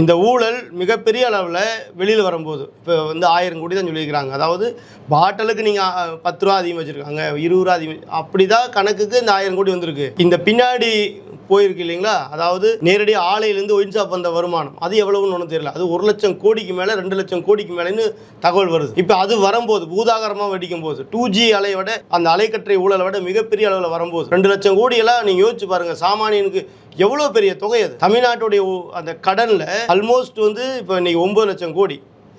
இந்த ஊழல் மிகப்பெரிய அளவில் வெளியில் வரும்போது இப்போ வந்து ஆயிரம் கோடி தான் சொல்லியிருக்கிறாங்க. அதாவது பாட்டலுக்கு நீங்கள் பத்து ரூபா அதிகம் வச்சுருக்காங்க இருபது ரூபா அதிகம் அப்படி தான் கணக்குக்கு இந்த ஆயிரம் கோடி வந்திருக்கு. இந்த பின்னாடி போயிருக்கு இல்லைங்களா? அதாவது நேரடி ஆலையிலேருந்து ஒயின் ஷாப் வந்த வருமானம் அது எவ்வளவுன்னு ஒன்றும் தெரியல. அது ஒரு லட்சம் கோடிக்கு மேலே ரெண்டு லட்சம் கோடிக்கு மேலேன்னு தகவல் வருது. இப்போ அது வரும்போது பூதாகரமாக வெடிக்கும் போது டூ ஜி அலையை விட அந்த அலைக்கற்றை ஊழலை விட மிகப்பெரிய அளவில் வரும்போது ரெண்டு லட்சம் கோடியெல்லாம் நீங்கள் யோசிச்சு பாருங்கள் சாமானியனுக்கு எவ்வளோ பெரிய தொகை அது? தமிழ்நாட்டுடைய அந்த கடனில் ஆல்மோஸ்ட் வந்து இப்போ இன்னைக்கு ஒம்பது லட்சம் கோடி.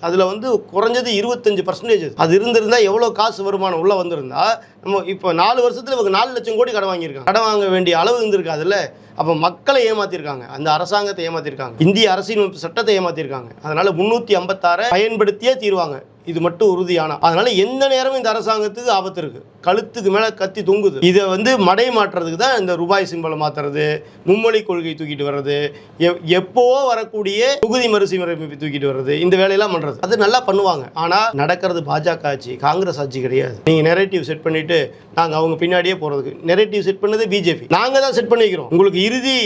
அதில் வந்து குறைஞ்சது இருபத்தஞ்சு பர்சன்டேஜ் அது. இருந்திருந்தால் எவ்வளோ காசு வருமானம் உள்ளே வந்திருந்தா நம்ம இப்போ நாலு வருஷத்தில் இவங்க நாலு லட்சம் கோடி கடன் வாங்கியிருக்காங்க. கடன் வாங்க வேண்டிய அளவு இருந்திருக்காதுல்ல? அப்போ மக்களை ஏமாத்திருக்காங்க. அந்த அரசாங்கத்தை ஏமாத்திருக்காங்க. இந்திய அரசியலமைப்பு சட்டத்தை ஏமாத்திருக்காங்க. அதனால் முந்நூற்றி ஐம்பத்தாறை பயன்படுத்தியே தீர்வாங்க. இது மட்டும் உறுதியான. அதனால எந்த நேரமும் இந்த அரசாங்கத்துக்கு ஆபத்து இருக்கு. கழுத்துக்கு மேல கத்தி தொங்குது. இதை வந்து மடை மாற்றுறதுக்கு தான் இந்த ரூபாய் சிம்பலை மாத்துறது மும்மொழி கொள்கை தூக்கிட்டு வர்றது எப்போ வரக்கூடிய தொகுதி மறுசீரமைப்பு தூக்கிட்டு வர்றது இந்த வேலையெல்லாம் பண்றது. அது நல்லா பண்ணுவாங்க. ஆனா நடக்கிறது பாஜக ஆட்சி காங்கிரஸ் ஆட்சி கிடையாது. நீங்க நெரேட்டிவ் செட் பண்ணிட்டு நாங்க அவங்க பின்னாடியே போறதுக்கு. நெரேட்டிவ் செட் பண்ணது பிஜேபி நாங்க தான் செட் பண்ணிக்கிறோம். உங்களுக்கு இறுதி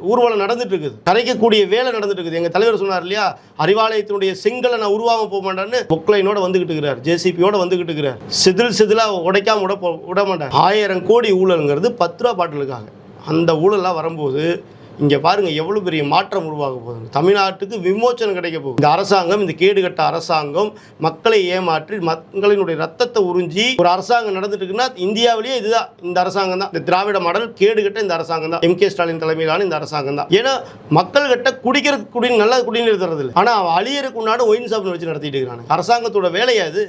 ஊர்வலம் நடந்துட்டு இருக்குது கரைக்கக்கூடிய வேலை நடந்துட்டு இருக்குது எங்க தலைவர் சொன்னார் இல்லையா? அறிவாலயத்தினுடைய செங்கலை நான் உருவாக போக மாட்டேன்னு பொக்லைனோட வந்துகிட்டு இருக்கிறார். ஜேசிபியோட வந்துகிட்டு இருக்கிறார். சிதில் சிதிலா உடைக்காம விட போ- விட மாட்டேன் ஆயிரம் கோடி ஊழல்ங்கிறது பத்து ரூபா பாட்டிலுக்காக. அந்த ஊழல்லாம் வரும்போது இங்கே பாருங்கள் எவ்வளோ பெரிய மாற்றம் உருவாக போகுது. தமிழ்நாட்டுக்கு விமோச்சனம் கிடைக்க போகுது. இந்த அரசாங்கம் இந்த கேடுகட்ட அரசாங்கம் மக்களை ஏமாற்றி மக்களினுடைய ரத்தத்தை உறிஞ்சி ஒரு அரசாங்கம் நடந்துட்டு இருக்குன்னா இந்தியாவிலேயே இதுதான். இந்த அரசாங்கம் தான். இந்த திராவிட மாடல் கேடுகட்ட இந்த அரசாங்கம் தான். எம் கே ஸ்டாலின் தலைமையிலான இந்த அரசாங்கம் தான். ஏன்னா மக்கள் கிட்ட குடி நல்ல குடிநீர் தரது இல்லை ஆனால் அவன் அழியறதுக்கு முன்னாடி ஒயின் ஷாப்னு வச்சு நடத்திட்டு இருக்கிறாங்க அரசாங்கத்தோட வேலையாது